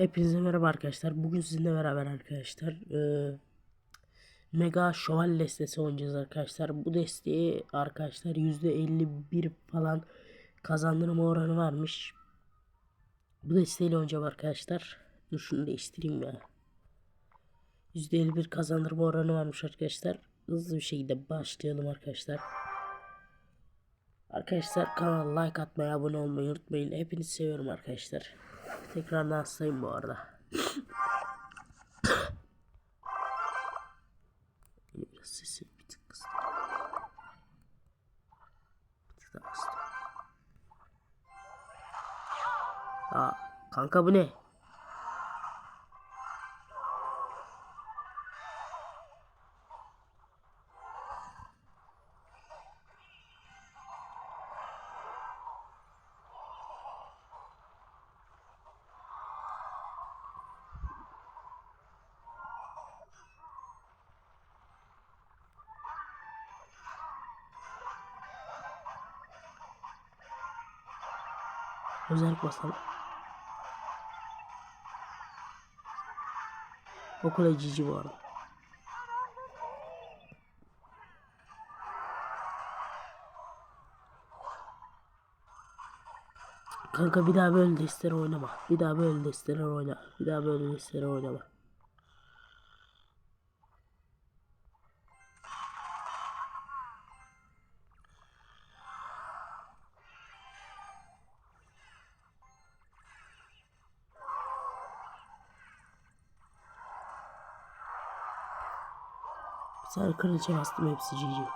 Hepinize merhaba arkadaşlar. Bugün sizinle beraber arkadaşlar eee, Mega Şövalye destesi oynayacağız arkadaşlar. Bu desteği arkadaşlar %51 falan kazandırma oranı varmış. Bu desteğiyle oynayacağım arkadaşlar. Dur şunu değiştireyim ya. %51 kazandırma oranı varmış arkadaşlar. Hızlı bir şekilde başlayalım arkadaşlar. Arkadaşlar kanala like atmayı, abone olmayı unutmayın. Hepinizi seviyorum arkadaşlar. Tekrardan hastayım bu arada. Biraz sesi bir tık kıstım. Bir tık daha kıstım. Aa, kanka bu ne? Özellik basalım. Okula cici bu arada. Kanka bir daha böyle desteler oynama. Bir daha böyle desteler oyna. Bir daha böyle desteler oynama. Tane kraliçe bastım hepsi cici.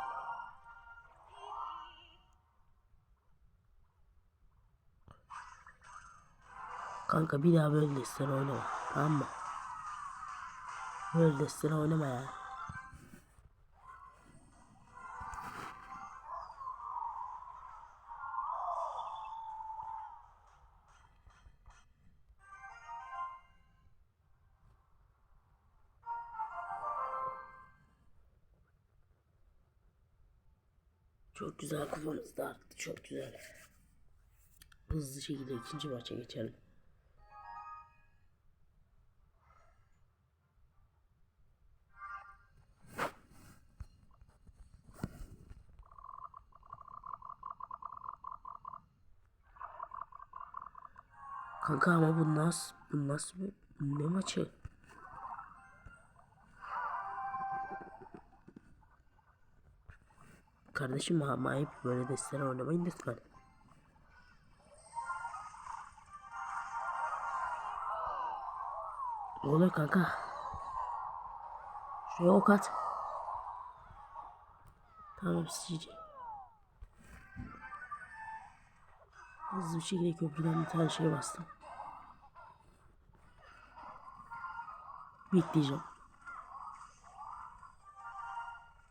Kanka bir daha böyle desteler oynama. Tamam mı? Böyle desteler oynama ya. Çok güzel kupamız da arttı. Çok güzel. Hızlı şekilde ikinci maça geçelim. Kanka ama bu nasıl bu nasıl bir ne maçı? Kardeşim ama ayıp böyle desteler oynamayın lütfen. Ne oluyor kanka? Şuraya ok at. Tamam sizi. Hızlı bir şekilde köprüden bir tane şey bastım. Bekleyeceğim.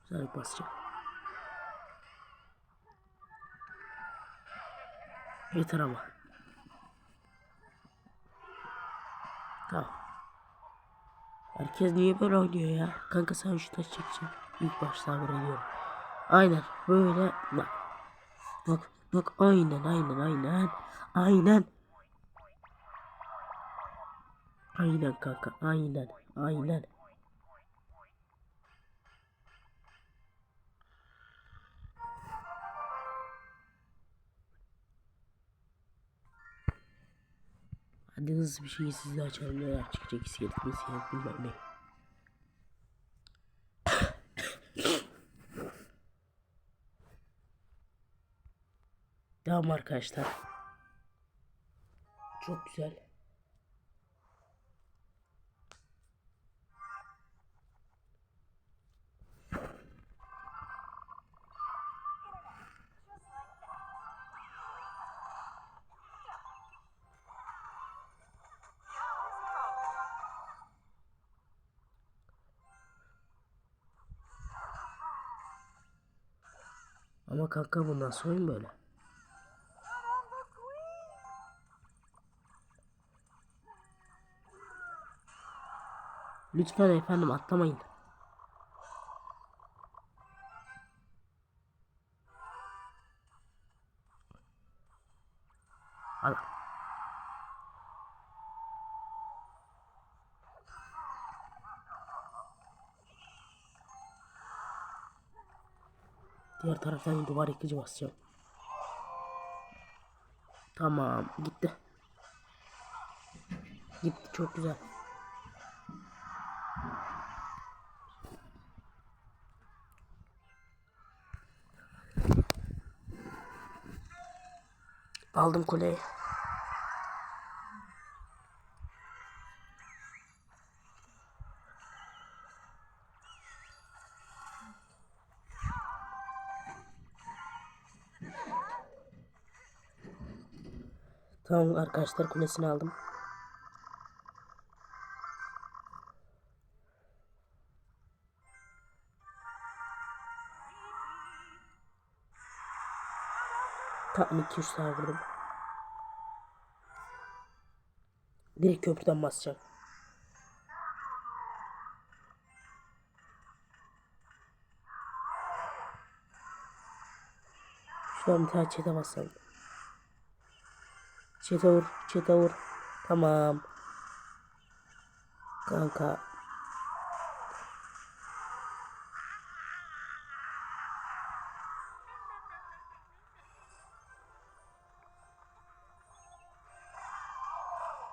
Güzel basacağım. Yeter ama. Tamam. Herkes niye böyle oynuyor ya? Kanka sen şu taş çekeceğim. İlk başta haber ediyorum. Aynen böyle bak. Bak bak aynen aynen aynen. Aynen. Aynen kanka aynen aynen. Hadi hızlı bir şey sizle açalım neler çıkacak iskelet mi iskelet bilmem ne. Devam arkadaşlar. Çok güzel. Ama kanka bu nasıl oyun böyle? Lütfen efendim atlamayın. Diğer taraftan duvar yıkıcı basacağım. Tamam gitti. Gitti çok güzel. Aldım kuleyi. Tamam arkadaşlar kulesini aldım. Tam 200 tane vurdum. Direkt köprüden basacağım. Şu an bir tane çete basalım. Çete vur, çete vur. Tamam. Kanka.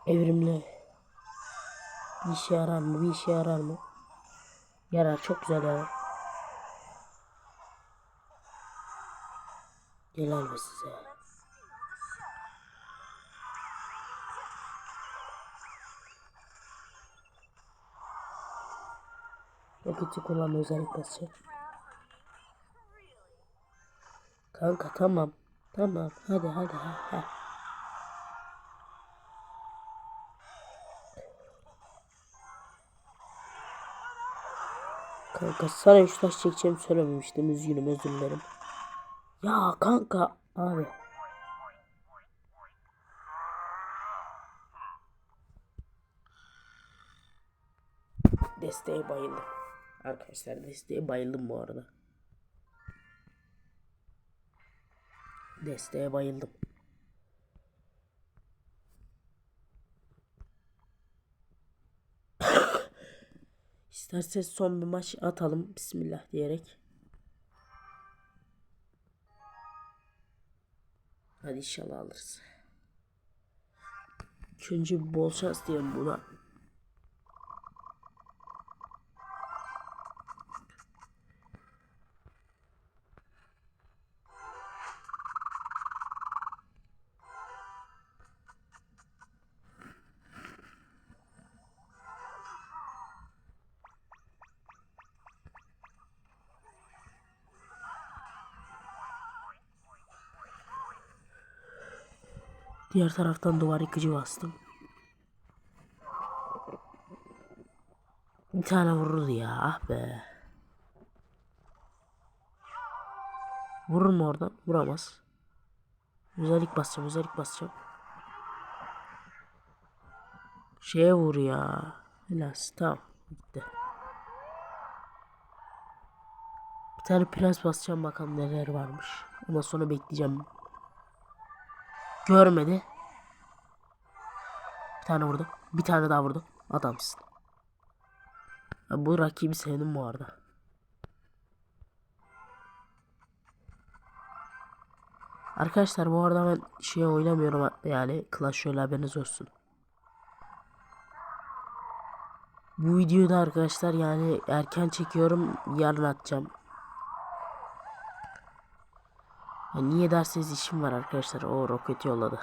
Evrimli. Bir işe yarar mı? Bir işe yarar mı? Yarar. Çok güzel yarar. Helal be size. Roketi kullanma özellik basacak. Kanka tamam. Tamam. Hadi hadi. Ha, ha. Kanka sana şu taş çekeceğimi söylememiştim. Üzgünüm özür dilerim. Ya kanka abi. Desteğe bayıldım. Arkadaşlar desteğe bayıldım bu arada. Desteğe bayıldım. İsterseniz son bir maç atalım. Bismillah diyerek. Hadi inşallah alırız. İkinci bol şans diyelim buna. Diğer taraftan duvar yıkıcı bastım. Bir tane vururdu ya ah be. Vurur mu oradan? Vuramaz. Özellik basacağım özellik basacağım. Şeye vur ya. Helas tamam gitti. Bir tane prens basacağım bakalım neler varmış. Ondan sonra bekleyeceğim. Görmedi. Bir tane vurdu. Bir tane daha vurdu. Adamsın. Ya bu rakibi sevdim bu arada. Arkadaşlar bu arada ben şey oynamıyorum yani Clash Royale haberiniz olsun. Bu videoyu da arkadaşlar yani erken çekiyorum yarın atacağım. Ya niye derseniz işim var arkadaşlar. O roket yolladı.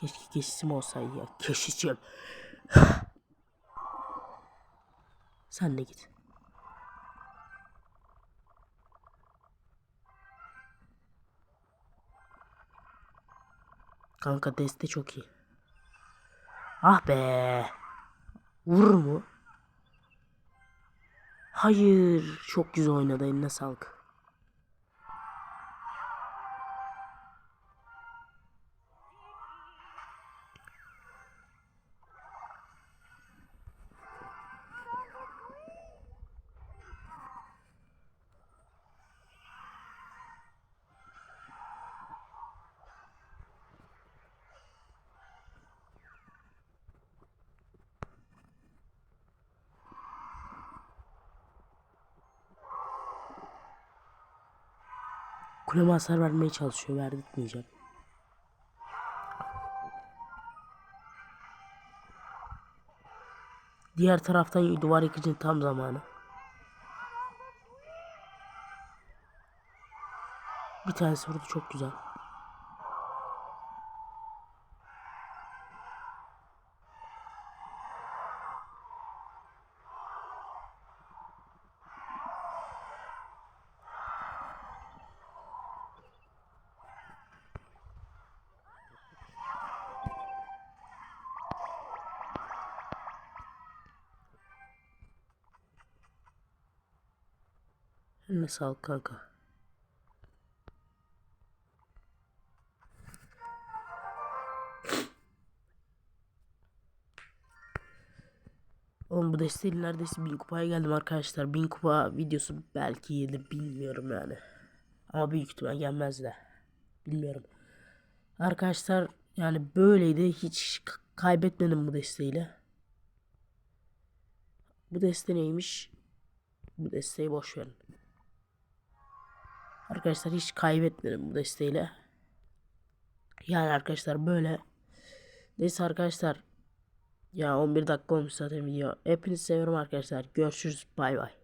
Keşke keşişim olsaydı ya. Keşişim. Sen de git. Kanka deste çok iyi. Ah be. Vurur mu? Hayır. Çok güzel oynadı. Eline sağlık. Kuleme hasar vermeye çalışıyor. Verdirtmeyeceğim. Diğer taraftan duvar yıkıcının tam zamanı. Bir tanesi vurdu çok güzel. Eline sağlık kanka. Oğlum bu desteğiyle neredeyse 1000 kupaya geldim arkadaşlar. 1000 kupa videosu belki gelir bilmiyorum yani. Ama büyük ihtimal gelmez de. Bilmiyorum. Arkadaşlar yani böyleydi. Hiç kaybetmedim bu desteğiyle. Bu deste neymiş? Bu desteği boş verin. Arkadaşlar hiç kaybetmedim bu desteğiyle. Yani arkadaşlar böyle. Neyse arkadaşlar. Ya 11 dakika olmuş zaten video. Hepinizi seviyorum arkadaşlar. Görüşürüz. Bay bay.